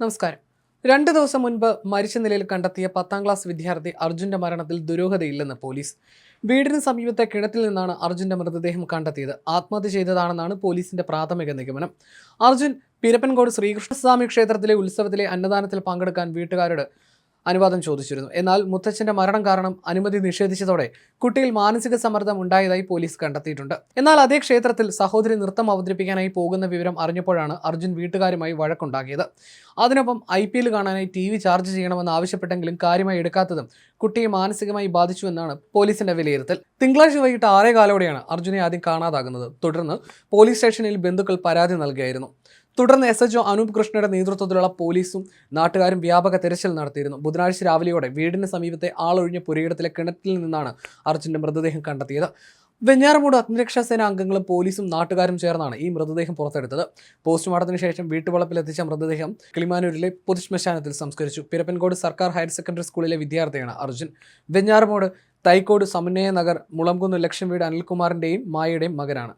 നമസ്കാരം. രണ്ടു ദിവസം മുൻപ് മരിച്ച നിലയിൽ കണ്ടെത്തിയ പത്താം ക്ലാസ് വിദ്യാർത്ഥി അർജുന്റെ മരണത്തിൽ ദുരൂഹതയില്ലെന്ന് പോലീസ്. വീടിന് സമീപത്തെ കിണറ്റിൽ നിന്നാണ് അർജുന്റെ മൃതദേഹം കണ്ടെത്തിയത്. ആത്മഹത്യ ചെയ്തതാണെന്നാണ് പോലീസിന്റെ പ്രാഥമിക നിഗമനം. അർജുൻ പിരപ്പൻകോട് ശ്രീകൃഷ്ണസ്വാമി ക്ഷേത്രത്തിലെ ഉത്സവത്തിലെ അന്നദാനത്തിൽ പങ്കെടുക്കാൻ വീട്ടുകാരോട് അനുവാദം ചോദിച്ചിരുന്നു. എന്നാൽ മുത്തച്ഛന്റെ മരണം കാരണം അനുമതി നിഷേധിച്ചതോടെ കുട്ടിയിൽ മാനസിക സമ്മർദ്ദം ഉണ്ടായതായി പോലീസ് കണ്ടെത്തിയിട്ടുണ്ട്. എന്നാൽ അതേ ക്ഷേത്രത്തിൽ സഹോദരി നൃത്തം അവതരിപ്പിക്കാനായി പോകുന്ന വിവരം അറിഞ്ഞപ്പോഴാണ് അർജുൻ വീട്ടുകാരുമായി വഴക്കുണ്ടാക്കിയത്. അതിനൊപ്പം ഐ പി എൽ കാണാനായി ടി വി ചാർജ് ചെയ്യണമെന്ന് ആവശ്യപ്പെട്ടെങ്കിലും കാര്യമായി എടുക്കാത്തതും കുട്ടിയെ മാനസികമായി ബാധിച്ചുവെന്നാണ് പോലീസിന്റെ വിലയിരുത്തൽ. തിങ്കളാഴ്ച വൈകിട്ട് ആറേ കാലോടെയാണ് അർജുനെ ആദ്യം കാണാതാകുന്നത്. തുടർന്ന് പോലീസ് സ്റ്റേഷനിൽ ബന്ധുക്കൾ പരാതി നൽകിയായിരുന്നു. തുടർന്ന് എസ് എച്ച് അനൂപ് കൃഷ്ണയുടെ നേതൃത്വത്തിലുള്ള പോലീസും നാട്ടുകാരും വ്യാപക തിരച്ചിൽ നടത്തിയിരുന്നു. ബുധനാഴ്ച രാവിലെയോടെ വീടിന് സമീപത്തെ ആളൊഴിഞ്ഞ പുരയിടത്തിലെ കിണറ്റിൽ നിന്നാണ് അർജുന്റെ മൃതദേഹം കണ്ടെത്തിയത്. വെഞ്ഞാറമൂട് അഗ്നിരക്ഷാ സേന അംഗങ്ങളും പോലീസും നാട്ടുകാരും ചേർന്നാണ് ഈ മൃതദേഹം പുറത്തെടുത്തത്. പോസ്റ്റ്മോർട്ടത്തിന് ശേഷം വീട്ടുവളപ്പിലെത്തിച്ച മൃതദേഹം കിളിമാനൂരിലെ പൊതുശ്മശാനത്തിൽ സംസ്കരിച്ചു. പിരപ്പൻകോട് സർക്കാർ ഹയർ സെക്കൻഡറി സ്കൂളിലെ വിദ്യാർത്ഥിയാണ് അർജുൻ. വെഞ്ഞാറമൂട് തൈക്കോട് സമന്വയ നഗർ മുളംകുന്ന് ലക്ഷ്യം വീട് അനിൽകുമാറിന്റെയും മായയുടെയും മകനാണ്.